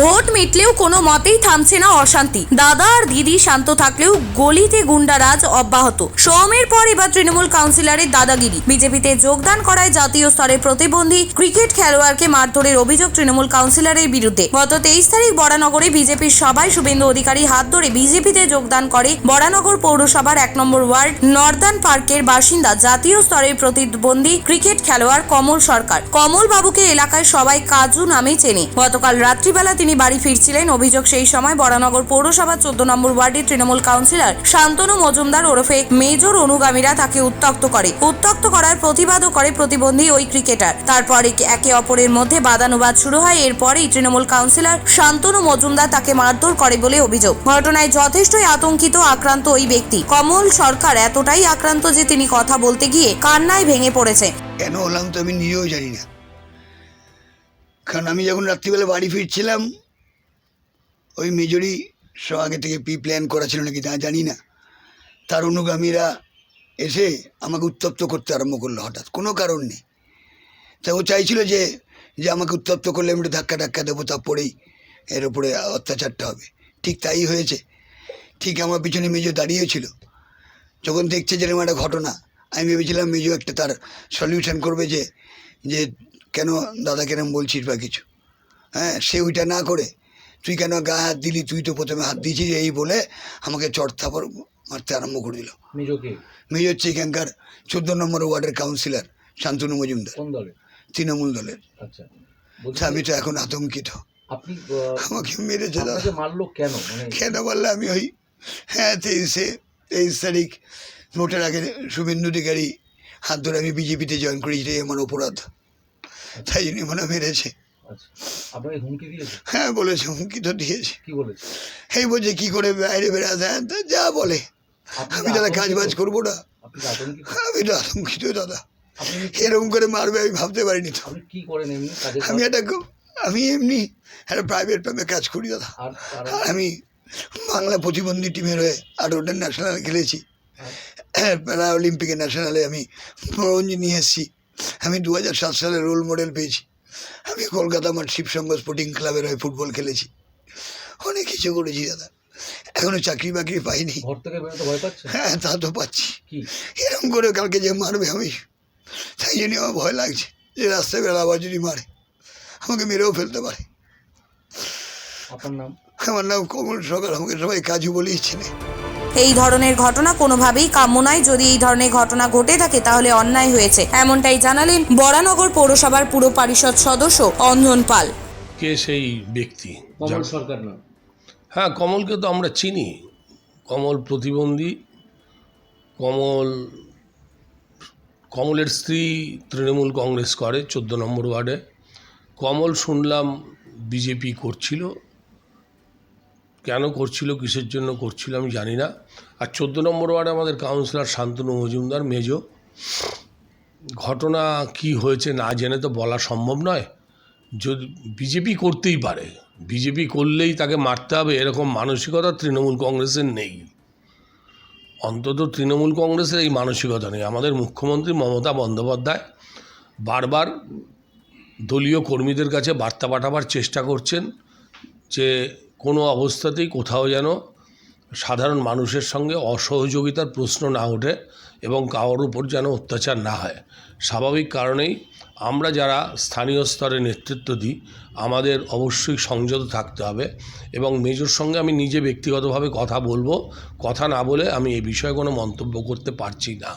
Vote মিটলেও কোনো মতেই থামছে না অশান্তি। দাদা আর দিদি শান্ত থাকলেও গলিতে গুন্ডারাজ অব্যাহত। সোমের পর এবার তৃণমূল কাউন্সিলরের দাদাগিরি। বিজেপিতে যোগদান করায় জাতীয় স্তরে প্রতিবন্ধী ক্রিকেট খেলোয়াড়কে মারধরের অভিযোগ তৃণমূল কাউন্সিলরের বিরুদ্ধে। গত তেইশ তারিখ বরানগরে বিজেপির সভায় শুভেন্দু অধিকারী হাত ধরে বিজেপিতে যোগদান করে বরানগর পৌরসভার এক নম্বর ওয়ার্ড নর্দার্ন পার্কের বাসিন্দা জাতীয় স্তরের প্রতিবন্ধী ক্রিকেট খেলোয়াড় কমল সরকার। কমল বাবুকে এলাকায় সবাই কাজু নামে চেনে। গতকাল রাত্রিবেলা তিনি বাড়ি ফিরছিলেন। অভিযোগ সেই সময় বরানগর পৌরসভা চোদ্দ নম্বর ওয়ার্ডের তৃণমূল কাউন্সিলর শান্তনু মজুমদার ওরফে মেজর অনুগামীরা তাকে উত্তক্ত করে। উত্তক্ত করার প্রতিবাদও করে প্রতিবন্ধী ওই ক্রিকেটার। তারপরে একে অপরের মধ্যে বাদানুবাদ শুরু হয়। এরপরেই তৃণমূল কাউন্সিলর শান্তনু মজুমদার তাকে মারধর করে বলে অভিযোগ। ঘটনায় যথেষ্টই আতঙ্কিত, আক্রান্ত ওই ব্যক্তি। কমল সরকার এতটাই আক্রান্ত যে তিনি কথা বলতে গিয়ে কান্নায় ভেঙে পড়েছে। কেন হলাম তো আমি নিজেও জানি না। কারণ আমি যখন রাত্রিবেলা বাড়ি ফিরছিলাম, ওই মেজরি সব আগে থেকে প্রি প্ল্যান করা ছিল নাকি তা জানি না। তার অনুগামীরা এসে আমাকে উত্তপ্ত করতে আরম্ভ করল হঠাৎ, কোনো কারণ নেই। তা ও চাইছিল যে যে আমাকে উত্তপ্ত করলে আমি একটু ধাক্কা ধাক্কা দেবো তারপরেই এর উপরে অত্যাচারটা হবে। ঠিক তাই হয়েছে। ঠিক আমার পিছনে মেজো দাঁড়িয়েছিল যখন দেখছে যে এরকম একটা ঘটনা, আমি ভেবেছিলাম মেজো একটা তার সলিউশন করবে যে যে কেন দাদা কেরম বলছিস বা কিছু? হ্যাঁ সে ওইটা না করে তুই কেন গায়ে হাত দিলি? তুই তো প্রথমে হাত দিয়েছিস এই বলে আমাকে চট থাপড় মারতে আরম্ভ করে দিল। মেজো হচ্ছে এখানকার চোদ্দ নম্বর ওয়ার্ডের কাউন্সিলর শান্তনু মজুমদার। তৃণমূল দলের। আচ্ছা। আমি তো এখন আতঙ্কিত। আমাকে মেরেছে মারলো কেন? মানে কেন বললে আমি ওই হ্যাঁ তেইশে তেইশ তারিখ ভোটের আগে শুভেন্দু অধিকারী হাত ধরে আমি বিজেপিতে জয়েন করেছি আমার অপরাধ। তাই জন্য মনে মেরেছে। আচ্ছা হ্যাঁ বলেছে হুমকি তো দিয়েছে। এই বলছে কী করে বাইরে বেড়াতে হ্যাঁ তা যা বলে। আমি দাদা কাজ বাজ করব না। আমি তো আতঙ্কিত দাদা। এরকম করে মারবে আমি ভাবতে পারিনি তো। আমি? একটা আমি এমনি একটা প্রাইভেট ফার্মে কাজ করি দাদা। আর আমি বাংলা প্রতিবন্ধী টিমের হয়ে আঠারোটা ন্যাশনাল খেলেছি। প্যারা অলিম্পিকে ন্যাশনালে আমি ব্রোঞ্জ নিয়ে এসেছি। আমি দু হাজার সাত সালে রোল মডেল পেয়েছি। আমি কলকাতা আমার শিবসংঘ স্পোর্টিং ক্লাবের হয়ে ফুটবল খেলেছি। অনেক কিছু করেছি দাদা। এখনও চাকরি বাকরি পাইনি। হ্যাঁ তা তো পাচ্ছি। এরকম করে কালকে যে মারবে আমি তাই জন্য আমার ভয় লাগছে যে রাস্তায় বেলা আবার যদি মারে আমাকে মেরেও ফেলতে পারে। আপনার নাম? আমার নাম কমল সকাল আমাকে সবাই কাজু বলেই চেনে এই ধরনের ঘটনা কোনোভাবেই কাম্য নয়। যদি এই ধরনের ঘটনা ঘটে থাকে তাহলে অন্যায় হয়েছে এমনটাই জানালেন বরানগর পৌরসভার পুর পরিষদ সদস্য অঞ্জন পাল। কে সেই ব্যক্তি? কমল সরকার না হ্যাঁ কমলকে তো আমরা চিনি। কমল প্রতিবন্ধী কমল কমলের স্ত্রী তৃণমূল কংগ্রেস করে চোদ্দ নম্বর ওয়ার্ডে। কমল শুনলাম বিজেপি করছিল কেন করছিল, কিসের জন্য করছিল আমি জানি না। আর চোদ্দ নম্বর ওয়ার্ডে আমাদের কাউন্সিলর শান্তনু মজুমদার, মেজ। ঘটনা কি হয়েছে না জেনে তো বলা সম্ভব নয়। যদি বিজেপি করতেই পারে, বিজেপি করলেই তাকে মারতে হবে, এরকম মানসিকতা তৃণমূল কংগ্রেসের নেই। অন্তত তৃণমূল কংগ্রেসের এই মানসিকতা নেই। আমাদের মুখ্যমন্ত্রী মমতা বন্দ্যোপাধ্যায় বারবার দলীয় কর্মীদের কাছে বার্তা পাঠাবার চেষ্টা করছেন যে কোনো অবস্থাতেই কোথাও যেন সাধারণ মানুষের সঙ্গে অসহযোগিতার প্রশ্ন না ওঠে এবং কারোর উপর যেন অত্যাচার না হয়। স্বাভাবিক কারণেই আমরা যারা স্থানীয় স্তরে নেতৃত্ব দিই, আমাদের অবশ্যই সংযত থাকতে হবে এবং মেজর সঙ্গে আমি নিজে ব্যক্তিগতভাবে কথা বলব। কথা না বলে আমি এ বিষয়ে কোনো মন্তব্য করতে পারছি না।